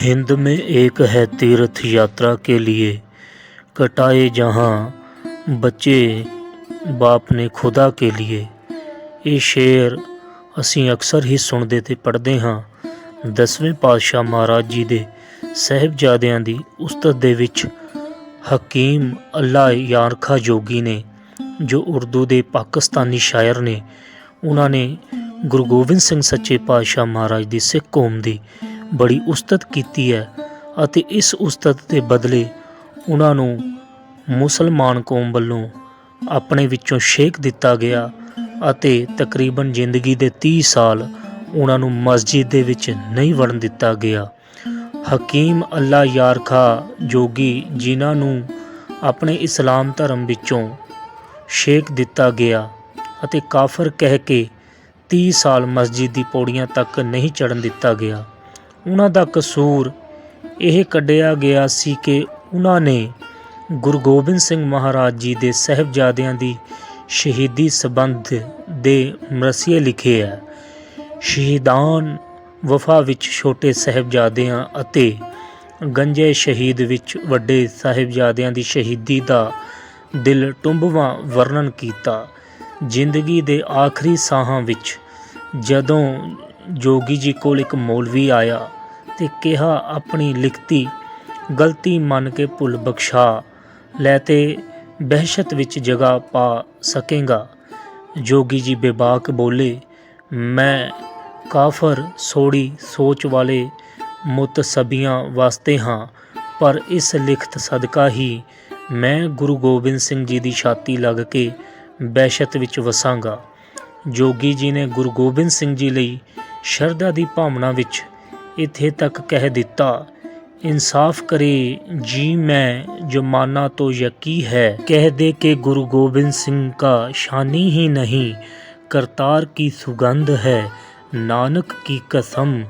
हिंद में एक है तीर्थ यात्रा के लिए कटाए जहाँ ਬੱਚੇ ਬਾਪ ਨੇ ਖੁਦਾ ਕੇ लिए ਇਹ ਸ਼ੇਰ ਅਸੀਂ ਅਕਸਰ ਹੀ ਸੁਣਦੇ ਤੇ ਪੜ੍ਹਦੇ ਹਾਂ ਦਸਵੇਂ ਪਾਤਸ਼ਾਹ ਮਹਾਰਾਜ ਜੀ ਦੇ ਸਹਿਬਜ਼ਾਦਿਆਂ ਦੀ ਉਸਤਤ ਦੇ ਵਿੱਚ ਹਕੀਮ ਅੱਲਾ ਯਾਰਖਾ ਜੋਗੀ ਨੇ ਜੋ ਉਰਦੂ ਦੇ ਪਾਕਿਸਤਾਨੀ ਸ਼ਾਇਰ ਨੇ ਉਹਨਾਂ ਨੇ ਗੁਰੂ ਗੋਬਿੰਦ ਸਿੰਘ ਸੱਚੇ ਪਾਤਸ਼ਾਹ ਮਹਾਰਾਜ ਦੀ ਸਿੱਖ ਕੌਮ ਦੀ ਬੜੀ ਉਸਤਤ ਕੀਤੀ ਹੈ ਅਤੇ ਇਸ ਉਸਤਤ ਦੇ ਬਦਲੇ ਉਹਨਾਂ ਨੂੰ ਮੁਸਲਮਾਨ ਕੌਮ ਵੱਲੋਂ ਆਪਣੇ ਵਿੱਚੋਂ ਸ਼ੇਖ ਦਿੱਤਾ ਗਿਆ ਅਤੇ ਤਕਰੀਬਨ ਜ਼ਿੰਦਗੀ ਦੇ 30 ਸਾਲ ਉਹਨਾਂ ਨੂੰ ਮਸਜਿਦ ਦੇ ਵਿੱਚ ਨਹੀਂ ਵੜਨ ਦਿੱਤਾ ਗਿਆ। ਹਕੀਮ ਅੱਲਾ ਯਾਰਖਾ ਜੋਗੀ ਜਿਨ੍ਹਾਂ ਨੂੰ ਆਪਣੇ ਇਸਲਾਮ ਧਰਮ ਵਿੱਚੋਂ ਸ਼ੇਖ ਦਿੱਤਾ ਗਿਆ ਅਤੇ ਕਾਫਰ ਕਹਿ ਕੇ 30 ਸਾਲ ਮਸਜਿਦ ਦੀ ਪੌੜੀਆਂ ਤੱਕ ਨਹੀਂ ਚੜਨ ਦਿੱਤਾ ਗਿਆ। ਉਹਨਾਂ ਦਾ ਕਸੂਰ ਇਹ ਕੱਢਿਆ ਗਿਆ ਸੀ ਕਿ ਉਹਨਾਂ ਨੇ ਗੁਰੂ ਗੋਬਿੰਦ ਸਿੰਘ ਮਹਾਰਾਜ ਜੀ ਦੇ ਸਹਿਬਜ਼ਾਦਿਆਂ ਦੀ ਸ਼ਹੀਦੀ ਸਬੰਧ ਦੇ ਮਰਸੀਏ ਲਿਖੇ ਹੈ। ਸ਼ਹੀਦਾਨ ਵਫਾ ਵਿੱਚ ਛੋਟੇ ਸਹਿਬਜ਼ਾਦਿਆਂ ਅਤੇ ਗੰਜੇ ਸ਼ਹੀਦ ਵਿੱਚ ਵੱਡੇ ਸਾਹਿਬਜ਼ਾਦਿਆਂ ਦੀ ਸ਼ਹੀਦੀ ਦਾ ਦਿਲ ਟੁੰਬਵਾਂ ਵਰਣਨ ਕੀਤਾ। ਜ਼ਿੰਦਗੀ ਦੇ ਆਖਰੀ ਸਾਹਾਂ ਵਿੱਚ ਜਦੋਂ ਜੋਗੀ ਜੀ ਕੋਲ ਇੱਕ ਮੌਲਵੀ ਆਇਆ ਤੇ ਕਿਹਾ, ਆਪਣੀ ਲਿਖਤੀ ਗਲਤੀ ਮੰਨ ਕੇ ਭੁੱਲ ਬਖਸ਼ਾ, ਲੈ ਤੇ ਬਹਿਸ਼ਤ ਵਿੱਚ ਜਗ੍ਹਾ ਪਾ ਸਕੇਗਾ। ਜੋਗੀ ਜੀ ਬੇਬਾਕ ਬੋਲੇ, ਮੈਂ ਕਾਫਰ ਸੋੜੀ ਸੋਚ ਵਾਲੇ ਮੁਤਸਬੀਆਂ ਵਾਸਤੇ ਹਾਂ, ਪਰ ਇਸ ਲਿਖਤ ਸਦਕਾ ਹੀ ਮੈਂ ਗੁਰੂ ਗੋਬਿੰਦ ਸਿੰਘ ਜੀ ਦੀ ਛਾਤੀ ਲੱਗ ਕੇ ਬਹਿਸ਼ਤ ਵਿੱਚ ਵਸਾਂਗਾ। ਜੋਗੀ ਜੀ ਨੇ ਗੁਰੂ ਗੋਬਿੰਦ ਸਿੰਘ ਜੀ ਲਈ ਸ਼ਰਧਾ ਦੀ ਭਾਵਨਾ ਵਿੱਚ ਇੱਥੇ ਤੱਕ ਕਹਿ ਦਿੱਤਾ, ਇਨਸਾਫ ਕਰੇ, ਜੀ ਮੈਂ ਜਮਾਨਾ ਤੋਂ ਯਕੀ ਹੈ। ਕਹਿ ਦੇ ਕੇ ਗੁਰੂ ਗੋਬਿੰਦ ਸਿੰਘ ਕਾ ਸ਼ਾਨੀ ਹੀ ਨਹੀਂ, ਕਰਤਾਰ ਕੀ ਸੁਗੰਧ ਹੈ, ਨਾਨਕ ਕੀ ਕਸਮ,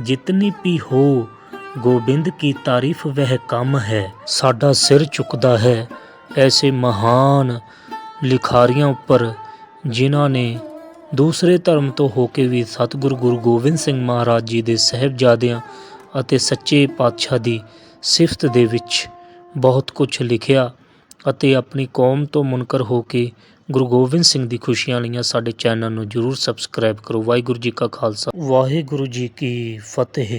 ਜਿਤਨੀ ਵੀ ਹੋ, ਗੋਬਿੰਦ ਕੀ ਤਾਰੀਫ ਵਹਿ ਕੰਮ ਹੈ। ਸਾਡਾ ਸਿਰ ਚੁੱਕਦਾ ਹੈ ਐਸੇ ਮਹਾਨ ਲਿਖਾਰੀਆਂ ਉੱਪਰ, ਜਿਨ੍ਹਾਂ ਨੇ ਦੂਸਰੇ ਧਰਮ ਤੋਂ ਹੋ ਕੇ ਵੀ ਸਤਿਗੁਰੂ ਗੁਰੂ ਗੋਬਿੰਦ ਸਿੰਘ ਮਹਾਰਾਜ ਜੀ ਦੇ ਸਹਿਬਜ਼ਾਦਿਆਂ ਅਤੇ ਸੱਚੇ ਪਾਤਸ਼ਾਹ ਦੀ ਸਿਫਤ ਦੇ ਵਿੱਚ ਬਹੁਤ ਕੁਝ ਲਿਖਿਆ ਅਤੇ ਆਪਣੀ ਕੌਮ ਤੋਂ ਮੁਨਕਰ ਹੋ ਕੇ ਗੁਰੂ ਗੋਬਿੰਦ ਸਿੰਘ ਦੀ ਖੁਸ਼ੀਆਂ ਲਈਆਂ ਸਾਡੇ ਚੈਨਲ ਨੂੰ ਜਰੂਰ ਸਬਸਕ੍ਰਾਈਬ ਕਰੋ। ਵਾਹਿਗੁਰੂ ਜੀ ਕਾ ਖਾਲਸਾ। ਵਾਹਿਗੁਰੂ ਜੀ ਕੀ ਫਤਿਹ।